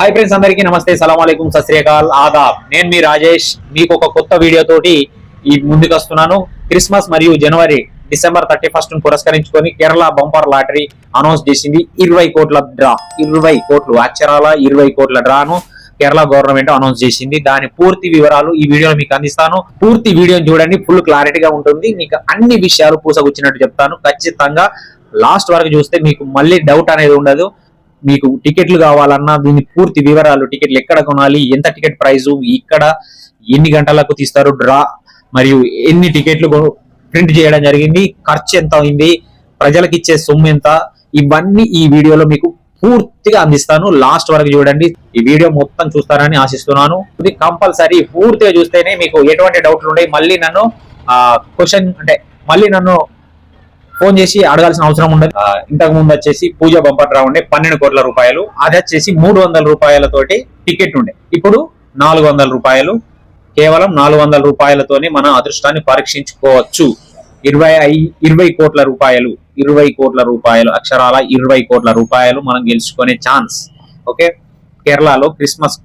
Hi friends అందరికీ నమస్తే. సలాం అలైకుం ఆదాబ్. నేను మీ రాజేష్. మీకు ఒక కొత్త వీడియో తోటి ఈ ముందుకు వస్తున్నాను. క్రిస్మస్ మరియు జనవరి డిసెంబర్ థర్టీ ఫస్ట్ పురస్కరించుకొని కేరళ బంపర్ లాటరీ అనౌన్స్ చేసింది ఇరవై కోట్ల డ్రా. ఇరవై కోట్లు అక్షరాల ఇరవై కోట్ల డ్రాను కేరళ గవర్నమెంట్ అనౌన్స్ చేసింది. దాని పూర్తి వివరాలు ఈ వీడియోలో మీకు అందిస్తాను. పూర్తి వీడియోని చూడండి ఫుల్ క్లారిటీగా ఉంటుంది. మీకు అన్ని విషయాలు పూసగుచ్చినట్టు చెప్తాను. ఖచ్చితంగా లాస్ట్ వరకు చూస్తే మీకు మళ్ళీ డౌట్ అనేది ఉండదు. మీకు టికెట్లు కావాలన్నా దీని పూర్తి వివరాలు టికెట్లు ఎక్కడ కొనాలి ఎంత టికెట్ ప్రైస్ ఇక్కడ ఎన్ని గంటలకు తీస్తారు డ్రా మరియు ఎన్ని టికెట్లు ప్రింట్ చేయడం జరిగింది ఖర్చు ఎంత అయింది ప్రజలకు ఇచ్చే సొమ్ము ఎంత ఇవన్నీ ఈ వీడియోలో మీకు పూర్తిగా అందిస్తాను. లాస్ట్ వరకు చూడండి. ఈ వీడియో మొత్తం చూస్తారని ఆశిస్తున్నాను. ఇది కంపల్సరీ పూర్తిగా చూస్తేనే మీకు ఎటువంటి డౌట్లు ఉన్నాయి మళ్ళీ నన్ను క్వశ్చన్ అంటే మళ్ళీ నన్ను ఫోన్ చేసి అడగాల్సిన అవసరం ఉండదు. ఇంతకు ముందు వచ్చేసి పూజ బంపర్ ఉండే పన్నెండు కోట్ల రూపాయలు. అది వచ్చేసి మూడు వందల రూపాయలతోటి టికెట్ ఉండే. ఇప్పుడు నాలుగు వందల రూపాయలు. కేవలం నాలుగు వందల రూపాయలతోనే మన అదృష్టాన్ని పరీక్షించుకోవచ్చు. ఇరవై ఐ- ఇరవై కోట్ల రూపాయలు. ఇరవై కోట్ల రూపాయలు. అక్షరాల ఇరవై కోట్ల రూపాయలు మనం గెలుచుకునే ఛాన్స్. ఓకే? కేరళలో క్రిస్మస్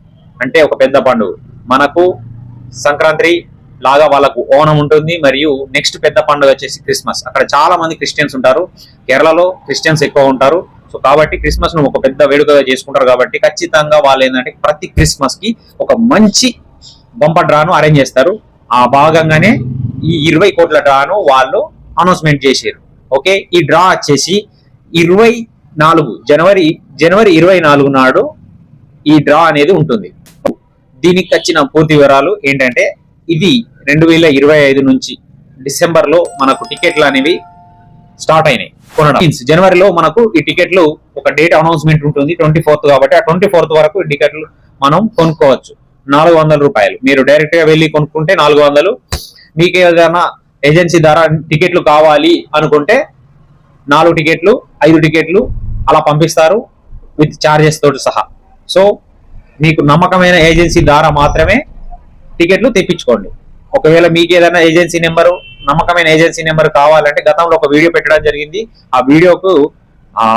అంటే ఒక పెద్ద పండుగ. మనకు సంక్రాంతి లాగా వాళ్ళకు ఓనం ఉంటుంది మరియు నెక్స్ట్ పెద్ద పండుగ వచ్చేసి క్రిస్మస్. అక్కడ చాలా మంది క్రిస్టియన్స్ ఉంటారు. కేరళలో క్రిస్టియన్స్ ఎక్కువ ఉంటారు. సో కాబట్టి క్రిస్మస్ను ఒక పెద్ద వేడుకగా చేసుకుంటారు కాబట్టి ఖచ్చితంగా వాళ్ళు ఏంటంటే ప్రతి క్రిస్మస్కి ఒక మంచి బంపర్ డ్రాను అరేంజ్ చేస్తారు. ఆ భాగంగానే ఈ ఇరవై కోట్ల డ్రాను వాళ్ళు అనౌన్స్మెంట్ చేశారు. ఓకే? ఈ డ్రా వచ్చేసి ఇరవై నాలుగు జనవరి జనవరి ఇరవై నాలుగు నాడు ఈ డ్రా అనేది ఉంటుంది. దీనికి వచ్చిన పూర్తి వివరాలు ఏంటంటే ఇది రెండు వేల ఇరవై ఐదు నుంచి డిసెంబర్లో మనకు టికెట్లు అనేవి స్టార్ట్ అయినాయి. కొనడం. మీన్స్ జనవరిలో మనకు ఈ టికెట్లు ఒక డేట్ అనౌన్స్మెంట్ ఉంటుంది ట్వంటీ ఫోర్త్ కాబట్టి ఆ ట్వంటీ ఫోర్త్ వరకు ఈ టికెట్లు మనం కొనుక్కోవచ్చు. నాలుగు వందల రూపాయలు. మీరు డైరెక్ట్గా వెళ్ళి కొనుక్కుంటే నాలుగు వందలు. మీకు ఏదైనా ఏజెన్సీ ద్వారా టికెట్లు కావాలి అనుకుంటే నాలుగు టికెట్లు ఐదు టికెట్లు అలా పంపిస్తారు విత్ చార్జెస్ తోటి సహా. సో మీకు నమ్మకమైన ఏజెన్సీ ద్వారా మాత్రమే టికెట్లు తెప్పించుకోండి. ఒకవేళ మీకు ఏదైనా ఏజెన్సీ నెంబరు నమ్మకమైన ఏజెన్సీ నెంబర్ కావాలంటే గతంలో ఒక వీడియో పెట్టడం జరిగింది. ఆ వీడియోకు ఆ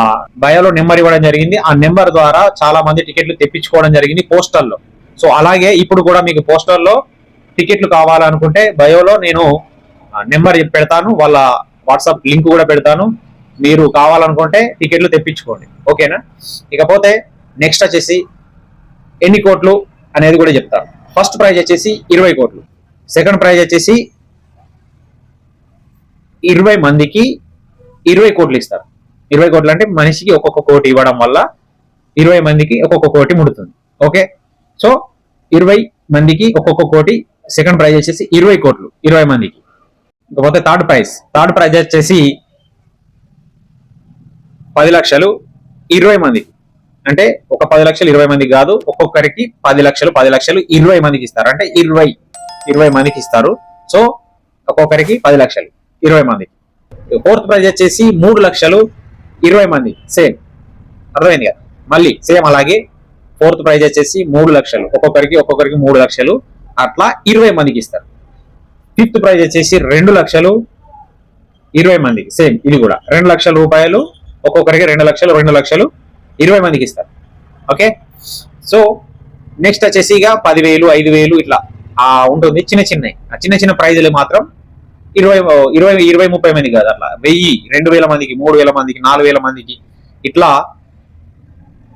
బయోలో నెంబర్ ఇవ్వడం జరిగింది. ఆ నెంబర్ ద్వారా చాలా మంది టికెట్లు తెప్పించుకోవడం జరిగింది పోస్టల్లో సో అలాగే ఇప్పుడు కూడా మీకు పోస్టల్లో టికెట్లు కావాలనుకుంటే బయోలో నేను నెంబర్ పెడతాను. వాళ్ళ వాట్సాప్ లింక్ కూడా పెడతాను. మీరు కావాలనుకుంటే టికెట్లు తెప్పించుకోండి. ఓకేనా? ఇకపోతే నెక్స్ట్ వచ్చేసి ఎన్ని కోట్లు అనేది కూడా చెప్తాను. ఫస్ట్ ప్రైజ్ వచ్చేసి ఇరవై కోట్లు. సెకండ్ ప్రైజ్ వచ్చేసి ఇరవై మందికి ఇరవై కోట్లు ఇస్తారు. ఇరవై కోట్లు అంటే మనిషికి ఒక్కొక్క కోటి ఇవ్వడం వల్ల ఇరవై మందికి ఒక్కొక్క కోటి ముడుతుంది. ఓకే? సో ఇరవై మందికి ఒక్కొక్క కోటి సెకండ్ ప్రైజ్ వచ్చేసి ఇరవై కోట్లు ఇరవై మందికి. ఇకపోతే థర్డ్ ప్రైజ్. థర్డ్ ప్రైజ్ వచ్చేసి పది లక్షలు ఇరవై మందికి. అంటే ఒక పది లక్షలు ఇరవై మందికి కాదు ఒక్కొక్కరికి పది లక్షలు పది లక్షలు ఇరవై మందికి ఇస్తారు. అంటే ఇరవై ఇరవై మందికి ఇస్తారు. సో ఒక్కొక్కరికి పది లక్షలు ఇరవై మందికి. ఫోర్త్ ప్రైజ్ వచ్చేసి మూడు లక్షలు ఇరవై మంది. సేమ్. అర్థమైంది కదా? మళ్ళీ సేమ్ అలాగే ఫోర్త్ ప్రైజ్ వచ్చేసి మూడు లక్షలు ఒక్కొక్కరికి ఒక్కొక్కరికి మూడు లక్షలు అట్లా ఇరవై మందికి ఇస్తారు. ఫిఫ్త్ ప్రైజ్ వచ్చేసి రెండు లక్షలు ఇరవై మందికి. సేమ్ ఇది కూడా. రెండు లక్షల రూపాయలు ఒక్కొక్కరికి రెండు లక్షలు రెండు లక్షలు ఇరవై మందికి ఇస్తారు. ఓకే? సో నెక్స్ట్ వచ్చేసి ఇక పదివేలు ఐదు వేలు ఇట్లా ఆ ఉంటుంది. చిన్న చిన్నవి ఆ చిన్న చిన్న ప్రైజులు మాత్రం ఇరవై ఇరవై ఇరవై ముప్పై మంది కాదు అట్లా. వెయ్యి రెండు వేల మందికి మూడు వేల మందికి నాలుగు వేల మందికి ఇట్లా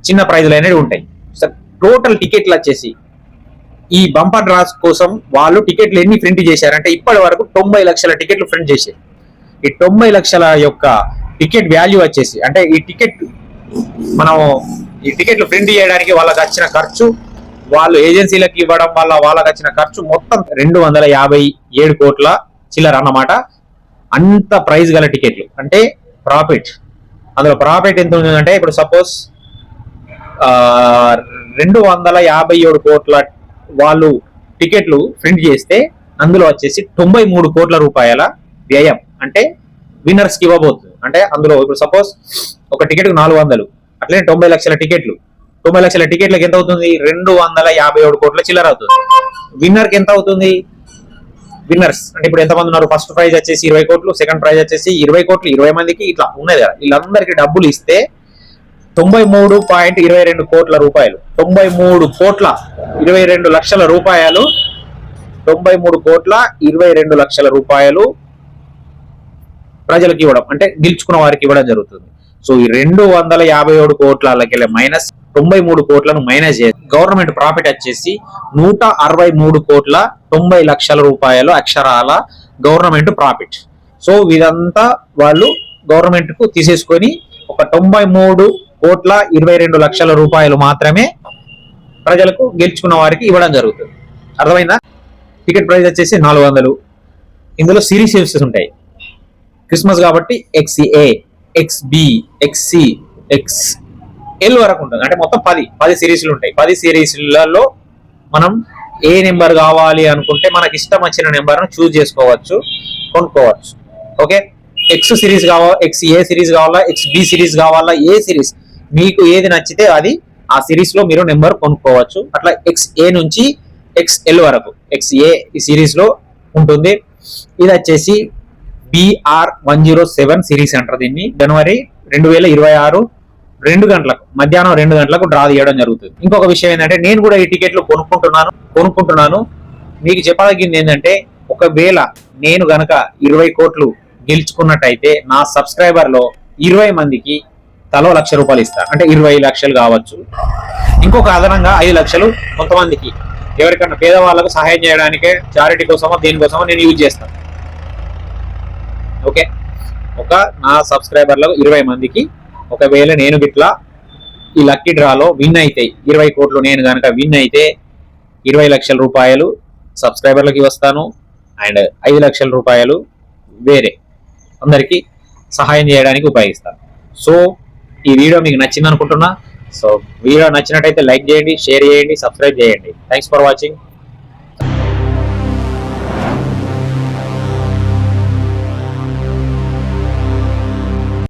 చిన్న ప్రైజులు అనేవి ఉంటాయి. సో టోటల్ టికెట్లు వచ్చేసి ఈ బంపర్ డ్రాస్ కోసం వాళ్ళు టికెట్లు ఎన్ని ప్రింట్ చేశారంటే ఇప్పటి వరకు తొంభై లక్షల టికెట్లు ప్రింట్ చేశారు. ఈ తొంభై లక్షల యొక్క టికెట్ వాల్యూ వచ్చేసి అంటే ఈ టికెట్ మనం ఈ టికెట్లు ప్రింట్ చేయడానికి వాళ్ళకి వచ్చిన ఖర్చు వాళ్ళు ఏజెన్సీలకు ఇవ్వడం వల్ల వాళ్ళకి వచ్చిన ఖర్చు మొత్తం రెండు వందల యాభై ఏడు కోట్ల చిల్లర అన్నమాట. అంత ప్రైజ్ గల టికెట్లు. అంటే ప్రాఫిట్. అందులో ప్రాఫిట్ ఎంత ఉందంటే ఇప్పుడు సపోజ్ రెండు వందల యాభై ఏడు కోట్ల వాళ్ళు టికెట్లు ప్రింట్ చేస్తే అందులో వచ్చేసి తొంభై మూడు కోట్ల రూపాయల వ్యయం. అంటే విన్నర్స్కి ఇవ్వబోతుంది. అంటే అందులో ఇప్పుడు సపోజ్ ఒక టికెట్కు నాలుగు వందలు. అట్లనే తొంభై లక్షల టికెట్లు. తొంభై లక్షల టికెట్లకు ఎంత అవుతుంది? రెండు వందల యాభై ఏడు కోట్ల చిల్లర అవుతుంది. విన్నర్కి ఎంత అవుతుంది? విన్నర్స్ అంటే ఇప్పుడు ఎంతమంది ఉన్నారు? ఫస్ట్ ప్రైజ్ వచ్చేసి ఇరవై కోట్లు సెకండ్ ప్రైజ్ వచ్చేసి ఇరవై కోట్లు ఇరవై మందికి ఇట్లా ఉన్నది కదా. వీళ్ళందరికీ డబ్బులు ఇస్తే తొంభై మూడు పాయింట్ ఇరవై రెండు కోట్ల రూపాయలు. తొంభై మూడు కోట్ల ఇరవై రెండు లక్షల రూపాయలు. తొంభై మూడు కోట్ల ఇరవై రెండు లక్షల రూపాయలు ప్రజలకు ఇవ్వడం. అంటే గెలుచుకున్న వారికి ఇవ్వడం జరుగుతుంది. సో ఈ రెండు వందల యాభై ఏడు కోట్లకి మైనస్ తొంభై మూడు కోట్లను మైనస్ చేసి గవర్నమెంట్ ప్రాఫిట్ వచ్చేసి నూట అరవై మూడు కోట్ల తొంభై లక్షల రూపాయలు అక్షరాల గవర్నమెంట్ ప్రాఫిట్ సో ఇదంతా వాళ్ళు గవర్నమెంట్కు తీసేసుకొని ఒక తొంభై మూడు కోట్ల ఇరవై రెండు లక్షల రూపాయలు మాత్రమే ప్రజలకు గెలుచుకున్న వారికి ఇవ్వడం జరుగుతుంది. అర్థమైందా? టికెట్ ప్రైస్ వచ్చేసి నాలుగు వందలు. ఇందులో సిరీస్ సర్వీసెస్ ఉంటాయి. క్రిస్మస్ కాబట్టి X A X B X C X L వరకు ఉంటుంది. అంటే మొత్తం పది పది సిరీస్లు ఉంటాయి. పది సిరీస్లలో మనం ఏ నెంబర్ కావాలి అనుకుంటే మనకి ఇష్టం వచ్చిన నెంబర్ను చూస్ చేసుకోవచ్చు కొనుక్కోవచ్చు. ఓకే ఎక్స్ సిరీస్ కావాలా ఎక్స్ ఏ సిరీస్ కావాలా ఎక్స్ బి సిరీస్ కావాలా ఏ సిరీస్ మీకు ఏది నచ్చితే అది ఆ సిరీస్లో మీరు నెంబర్ కొనుక్కోవచ్చు. అట్లా ఎక్స్ ఏ నుంచి ఎక్స్ ఎల్ వరకు ఎక్స్ ఏ ఈ సిరీస్లో ఉంటుంది. ఇది వచ్చేసి B R one zero seven series అంటారు దీన్ని. జనవరి రెండు వేల ఇరవై ఆరు రెండు గంటలకు మధ్యాహ్నం రెండు గంటలకు డ్రా తీయడం జరుగుతుంది. ఇంకొక విషయం ఏంటంటే నేను కూడా ఈ టికెట్లు కొనుక్కుంటున్నాను కొనుక్కుంటున్నాను. మీకు చెప్పదగింది ఏంటంటే ఒకవేళ నేను గనక ఇరవై కోట్లు గెలుచుకున్నట్టయితే నా సబ్స్క్రైబర్లో ఇరవై మందికి తలో లక్ష రూపాయలు ఇస్తాను అంటే ఇరవై లక్షలు కావచ్చు. ఇంకొక అదనంగా ఐదు లక్షలు కొంతమందికి. ఎవరికన్నా పేదవాళ్ళకు సహాయం చేయడానికే చారిటీ కోసమో దేనికోసమో నేను యూజ్ చేస్తాను. ఓకే? ఒక నా సబ్స్క్రైబర్లకు ఇరవై మందికి ఒకవేళ నేను గిట్లా ఈ లక్కీ డ్రాలో విన్ అయితే ఇరవై కోట్లు నేను కనుక విన్ అయితే ఇరవై లక్షల రూపాయలు సబ్స్క్రైబర్లకి వస్తాను అండ్ ఐదు లక్షల రూపాయలు వేరే అందరికీ సహాయం చేయడానికి ఉపయోగిస్తాను. సో ఈ వీడియో మీకు నచ్చింది అనుకుంటున్నా సో వీడియో నచ్చినట్టయితే లైక్ చేయండి షేర్ చేయండి సబ్స్క్రైబ్ చేయండి. Thanks for watching